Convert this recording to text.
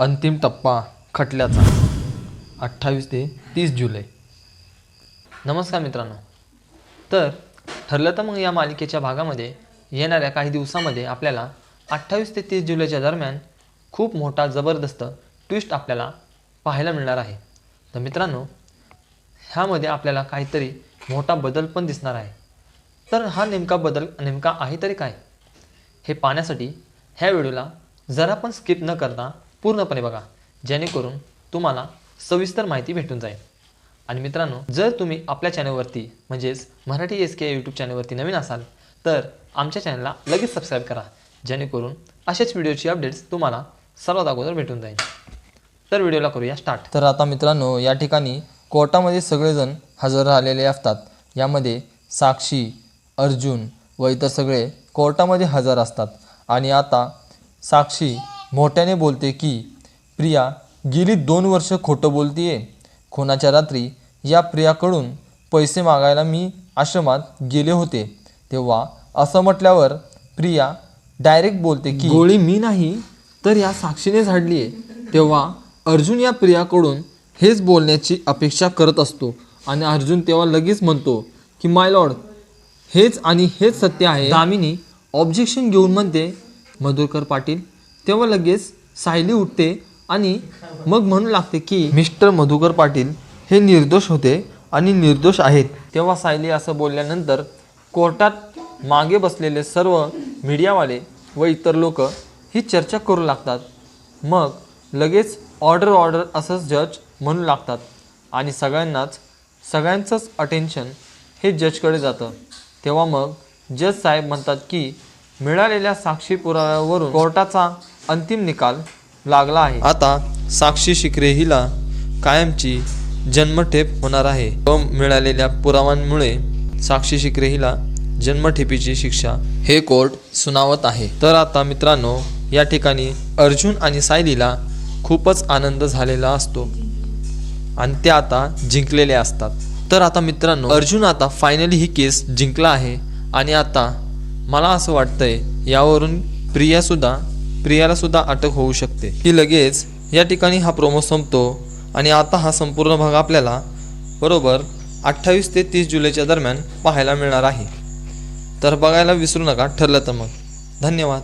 अंतिम टप्पा खटल्याचा. अठ्ठावीस ते तीस जुलै. नमस्कार मित्रांनो. तर ठरलं तर मग या मालिकेच्या भागामध्ये येणाऱ्या काही दिवसामध्ये आपल्याला अठ्ठावीस ते तीस जुलैच्या दरम्यान खूप मोठा जबरदस्त ट्विस्ट आपल्याला पाहायला मिळणार आहे. तर मित्रांनो ह्यामध्ये आपल्याला काहीतरी मोठा बदल पण दिसणार आहे. तर हा नेमका बदल नेमका आहे तरी काय? हे पाहण्यासाठी ह्या व्हिडिओला जरा पण स्किप न करता पूर्णपणे बघा जेणेकरून तुम्हाला सविस्तर माहिती भेटून जाईल. आणि मित्रांनो जर तुम्ही आपल्या चॅनलवरती म्हणजेच मराठी एस के यूट्यूब चॅनलवरती नवीन असाल तर आमच्या चॅनलला लगेच सबस्क्राईब करा जेणेकरून अशाच व्हिडिओची अपडेट्स तुम्हाला सर्वात अगोदर भेटून जाईल. तर व्हिडिओला करूया स्टार्ट तर आता मित्रांनो या ठिकाणी कोर्टामध्ये सगळेजण हजर राहिलेले असतात. यामध्ये साक्षी अर्जुन व इतर सगळे कोर्टामध्ये हजर असतात. आणि आता साक्षी मोठ्याने बोलते की प्रिया गेली दोन वर्ष खोटं बोलतीये. खुनाच्या रात्री या प्रियाकडून पैसे मागायला मी आश्रमात गेले होते. तेव्हा असं म्हटल्यावर प्रिया डायरेक्ट बोलते की गोळी मी नाही तर या साक्षीने झाडली आहे तेव्हा अर्जुन या प्रियाकडून हेच बोलण्याची अपेक्षा करत असतो. आणि अर्जुन तेव्हा लगेच म्हणतो की माय लॉर्ड हेच आणि हेच सत्य आहे. दामिनी ऑब्जेक्शन घेऊन म्हणते मधुरकर पाटील तेव्हा लगेच सायली उठते आणि मग म्हणू लागते की मिस्टर मधुकर पाटील हे निर्दोष होते आणि निर्दोष आहेत. तेव्हा सायली असं बोलल्यानंतर कोर्टात मागे बसलेले सर्व मीडियावाले व इतर लोक ही चर्चा करू लागतात. मग लगेच ऑर्डर ऑर्डर असंच जज म्हणू लागतात आणि सगळ्यांनाच सगळ्यांचंच अटेन्शन हे जजकडे जातं. तेव्हा मग जज साहेब म्हणतात की मिळालेल्या साक्षी पुराव्यावरून कोर्टाचा अंतिम निकाल लागला आहे. आता साक्षी शिकरे हिला कायमची जन्मठेप होणार आहे. व मिळालेल्या पुराव्यांमुळे साक्षी शिकरे हिला जन्मठेपीची शिक्षा हे कोर्ट सुनावत आहे. तर आता मित्रांनो या ठिकाणी अर्जुन आणि सायलीला खूपच आनंद झालेला असतो. आणि ते आता जिंकलेले असतात. तर आता मित्रांनो अर्जुन आता फायनली ही केस जिंकला आहे. आणि आता मला असं वाटतंय यावरून प्रियासुद्धा प्रियाला सुद्धा अटक होऊ शकते. की लगेच या ठिकाणी हा प्रोमो संपतो आणि आता हा संपूर्ण भाग आपल्याला बरोबर अठ्ठावीस ते तीस जुलैच्या दरम्यान पाहायला मिळणार आहे. तर बघायला विसरू नका ठरलं तर मग. धन्यवाद.